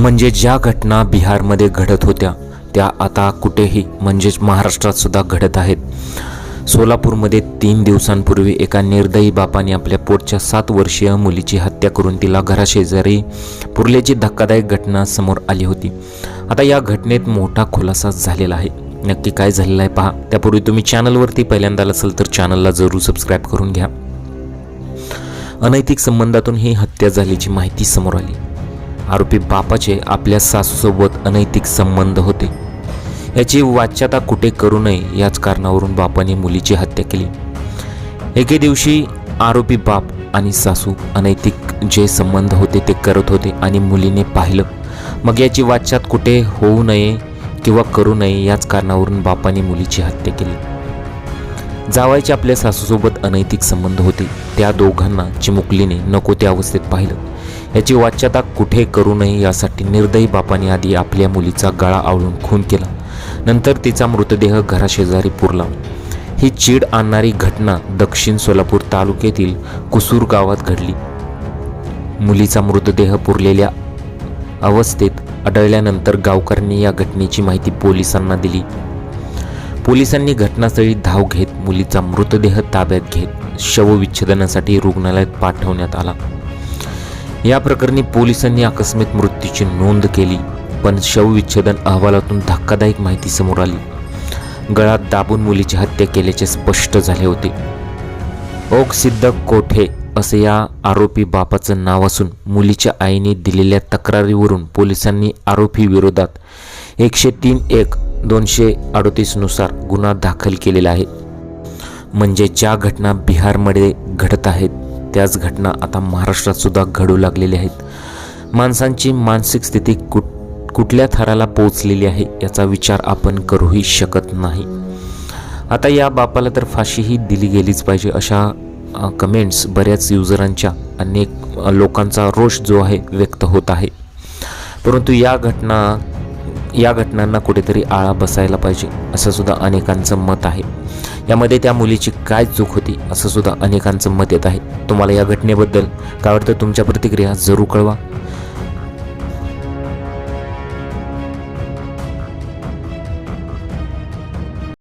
म्हणजे ज्या घटना बिहारमध्ये घडत होत्या त्या आता कुठेही म्हणजेच महाराष्ट्रात सुद्धा घडत आहेत. सोलापूरमध्ये तीन दिवसांपूर्वी एका निर्दयी बापाने आपल्या पोटच्या सात वर्षीय मुलीची हत्या करून तिला घराशेजारी पुरल्याची धक्कादायक घटना समोर आली होती. आता या घटनेत मोठा खुलासा झालेला आहे. नक्की काय झालेलं आहे पहा. त्यापूर्वी तुम्ही चॅनलवरती पहिल्यांदा असाल तर चॅनलला जरूर सबस्क्राईब करून घ्या. अनैतिक संबंधातून ही हत्या झाल्याची माहिती समोर आली. आरोपी बापाचे आपल्या सासूसोबत अनैतिक संबंध होते. याची वाच्यता कुठे करू नये याच कारणावरून बापाने मुलीची हत्या केली. एके दिवशी आरोपी बाप आणि सासू अनैतिक जे संबंध होते ते करत होते आणि मुलीने पाहिलं. मग याची वाच्यात कुठे होऊ नये किंवा करू नये याच कारणावरून बापाने मुलीची हत्या केली. जावायचे आपल्या सासूसोबत अनैतिक संबंध होते. त्या दोघांना चिमुकलीने नको त्या अवस्थेत पाहिलं. याची वाच्यता कुठे करू नये यासाठी निर्दयी बापाने आधी आपल्या मुलीचा गळा आवळून खून केला. नंतर तिचा मृतदेह घराशेजारी पुरला. ही चीड आणणारी घटना दक्षिण सोलापूर तालुक्यातील कुसूर गावात घडली. मुलीचा मृतदेह पुरलेल्या अवस्थेत आढळल्यानंतर गावकऱ्यांनी या घटनेची माहिती पोलिसांना दिली. पोलिसांनी घटनास्थळी धाव घेत मुलीचा मृतदेह ताब्यात घेत शवविच्छेदनासाठी रुग्णालयात पाठवण्यात आला. या प्रकरणी पोलिसांनी आकस्मिक मृत्यूची नोंद केली पण शवविच्छेदन अहवालातून धक्कादायक माहिती समोर आली. गळात दाबून मुलीची हत्या केल्याचे स्पष्ट झाले होते. ओक सिद्ध कोठे असे या आरोपी बापाचं नाव असून मुलीच्या आईने दिलेल्या तक्रारीवरून पोलिसांनी आरोपी विरोधात एकशे तीन एक दोनशे अडतीसनुसार गुन्हा दाखल केलेला आहे. म्हणजे ज्या घटना बिहारमध्ये घडत आहेत त्याच घटना आता महाराष्ट्रात सुद्धा घडू लागलेल्या आहेत. माणसांची मानसिक स्थिती कुठ कुठल्या थराला पोहोचलेली आहे याचा विचार आपण करूही शकत नाही. आता या बापाला तर फाशीही दिली गेलीच पाहिजे अशा कमेंट्स बऱ्याच युजरांच्या अनेक लोकांचा रोष जो आहे व्यक्त होत आहे. परंतु या घटना या घटनांना कुठेतरी आळा बसायला पाहिजे असं सुद्धा अनेकांचं मत आहे. यामध्ये त्या मुलीची काय चूक होती असं सुद्धा अनेकांचं मत येत आहे. तुम्हाला या घटनेबद्दल काय वाटतं? तुमच्या प्रतिक्रिया जरूर कळवा.